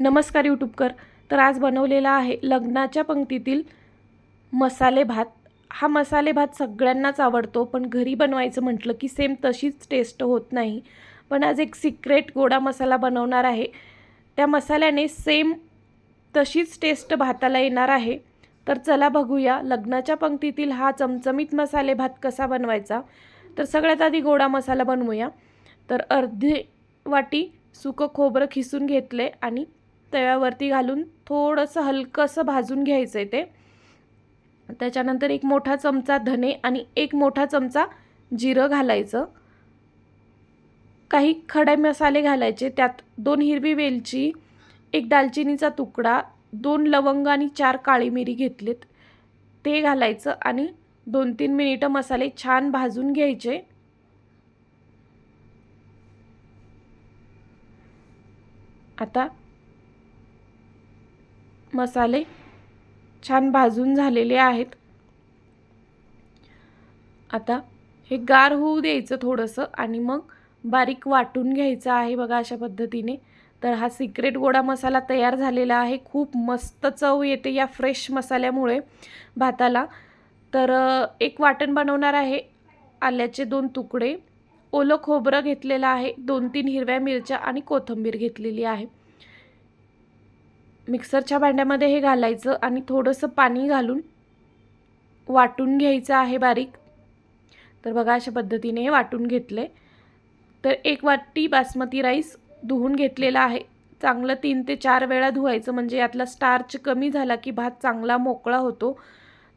नमस्कार यूट्यूबकर. तर आज बनवलेला आहे लग्नाच्या पंक्तीतील मसाले भात. हा मसाले भात सगळ्यांनाच आवडतो पण घरी बनवायचं म्हटलं की सेम तशीच टेस्ट होत नाही. पण आज एक सिक्रेट गोडा मसाला बनवणार आहे. त्या मसाल्याने सेम तशीच टेस्ट भाताला येणार आहे. तर चला बघूया लग्नाच्या पंक्तीतील हा चमचमीत मसाले भात कसा बनवायचा. तर सगळ्यात आधी गोडा मसाला बनवूया. तर अर्धे वाटी सुकं खोबरं खिसून घेतले आणि तव्यावरती घालून थोडंसं हलकंसं भाजून घ्यायचं आहे ते. त्याच्यानंतर एक मोठा चमचा धने आणि एक मोठा चमचा जिरं घालायचं. काही खडे मसाले घालायचे त्यात दोन हिरवी वेलची एक दालचिनीचा तुकडा दोन लवंग आणि चार काळी मिरी घेतलीत. ते घालायचं आणि दोन तीन मिनिटं मसाले छान भाजून घ्यायचे. आता मसाले छान भाजून झालेले आहेत. आता हे गार होऊ द्यायचं थोडंसं आणि मग बारीक वाटून घ्यायचं आहे बघा अशा पद्धतीने. तर हा सिक्रेट गोडा मसाला तयार झालेला आहे. खूप मस्त चव येते या फ्रेश मसाल्यामुळे भाताला. तर एक वाटण बनवणार आहे. आल्याचे दोन तुकडे. ओलं खोबरं घेतलेलं आहे. दोन तीन हिरव्या मिरच्या आणि कोथिंबीर घेतलेली आहे. मिक्सरच्या भांड्यामध्ये हे घालायचं आणि थोडंसं पाणी घालून वाटून घ्यायचं आहे बारीक. तर बघा अशा पद्धतीने हे वाटून घेतले. तर एक वाटी बासमती राईस धुवून घेतलेला आहे. चांगलं तीन ते चार वेळा धुवायचं म्हणजे यातला स्टार्च कमी झाला की भात चांगला मोकळा होतो.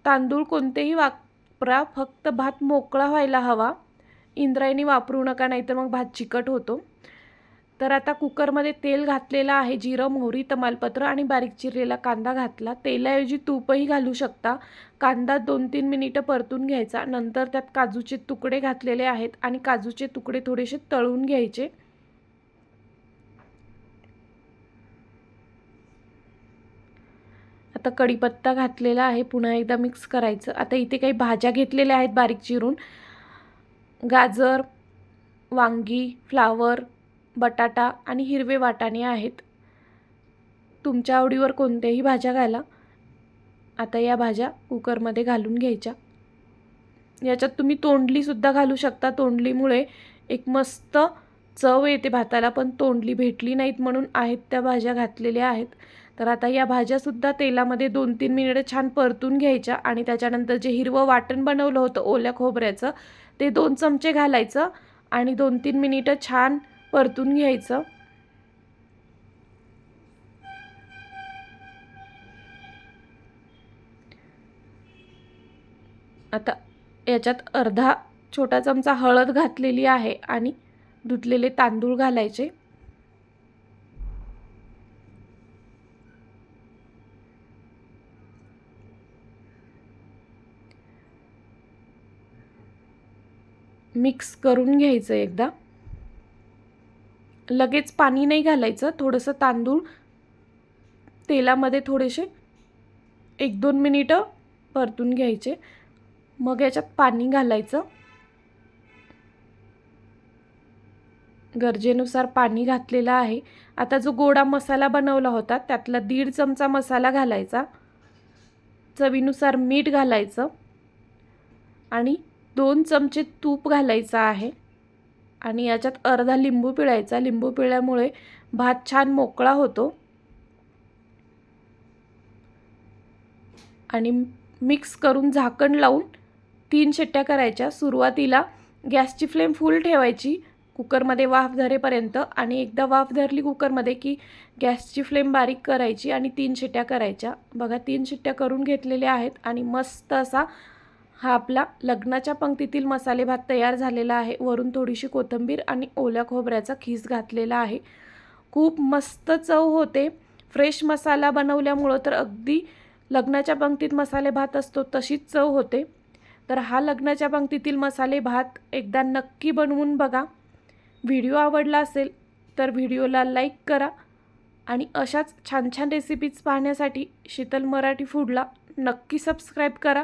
तांदूळ कोणतेही वापरा फक्त भात मोकळा व्हायला हवा. इंद्रायणी वापरू नका नाहीतर मग भात चिकट होतो. तर आता कुकरमध्ये तेल घातलेलं आहे जिरं मोहरी तमालपत्र आणि बारीक चिरलेला कांदा घातला. तेलाऐवजी तूपही घालू शकता. कांदा दोन तीन मिनिटं परतून घ्यायचा. नंतर त्यात काजूचे तुकडे घातलेले आहेत आणि काजूचे तुकडे थोडेसे तळून घ्यायचे. आता कढीपत्ता घातलेला आहे. पुन्हा एकदा मिक्स करायचं. आता इथे काही भाज्या घेतलेल्या आहेत बारीक चिरून. गाजर वांगी फ्लावर बटाटा आणि हिरवे वाटाणे आहेत. तुमच्या आवडीवर कोणत्याही भाज्या घाला आता या भाज्या कुकरमध्ये घालून घ्यायच्या. याच्यात तुम्ही तोंडलीसुद्धा घालू शकता. तोंडलीमुळे एक मस्त चव येते भाताला पण तोंडली भेटली नाहीत म्हणून आहेत त्या भाज्या घातलेल्या आहेत. तर आता या भाज्यासुद्धा तेलामध्ये दोन तीन मिनिटं छान परतून घ्यायच्या आणि त्याच्यानंतर जे हिरवं वाटण बनवलं होतं ओल्या खोबऱ्याचं ते दोन चमचे घालायचं आणि दोन तीन मिनिटं छान परतून घ्यायचं. आता याच्यात अर्धा छोटा चमचा हळद घातलेली आहे आणि धुतलेले तांदूळ घालायचे. मिक्स करून घ्यायचं एकदा. लगेच पाणी नाही घालायचं थोडंसं तांदूळ तेलामध्ये थोडेसे एक दोन मिनिटं परतून घ्यायचे. मग याच्यात पाणी घालायचं. गरजेनुसार पाणी घातलेलं आहे. आता जो गोडा मसाला बनवला होता त्यातला दीड चमचा मसाला घालायचा. चवीनुसार मीठ घालायचं. आणि दोन चमचे तूप घालायचं आहे. आणि याच्यात अर्धा लिंबू पिळायचा. लिंबू पिळल्यामुळे भात छान मोकळा होतो. आणि मिक्स करून झाकण लावून तीन शिट्ट्या करायच्या. सुरुवातीला गॅसची फ्लेम फुल ठेवायची. कुकरमध्ये वाफ धरेपर्यंत आणि एकदा वाफ धरली कुकरमध्ये की गॅसची फ्लेम बारीक करायची आणि तीन शिट्ट्या करायच्या. बघा तीन शिट्ट्या करून घेतलेल्या आहेत आणि मस्त असा हा आपला लग्नाच्या पंक्तीतील मसाले भात तयार झालेला आहे. वरून थोडीशी कोथिंबीर आणि ओल्या खोबऱ्याचा खीस घातलेला आहे. खूप मस्त चव होते. फ्रेश मसाला बनवल्यामुळं तर अगदी लग्नाच्या पंक्तीत मसाले भात असतो तशीच चव होते. तर हा लग्नाच्या पंक्तीतील मसाले भात एकदा नक्की बनवून बघा. व्हिडिओ आवडला असेल तर व्हिडिओला लाईक करा आणि अशाच छान छान रेसिपीज पाहण्यासाठी शीतल मराठी फूडला नक्की सबस्क्राईब करा.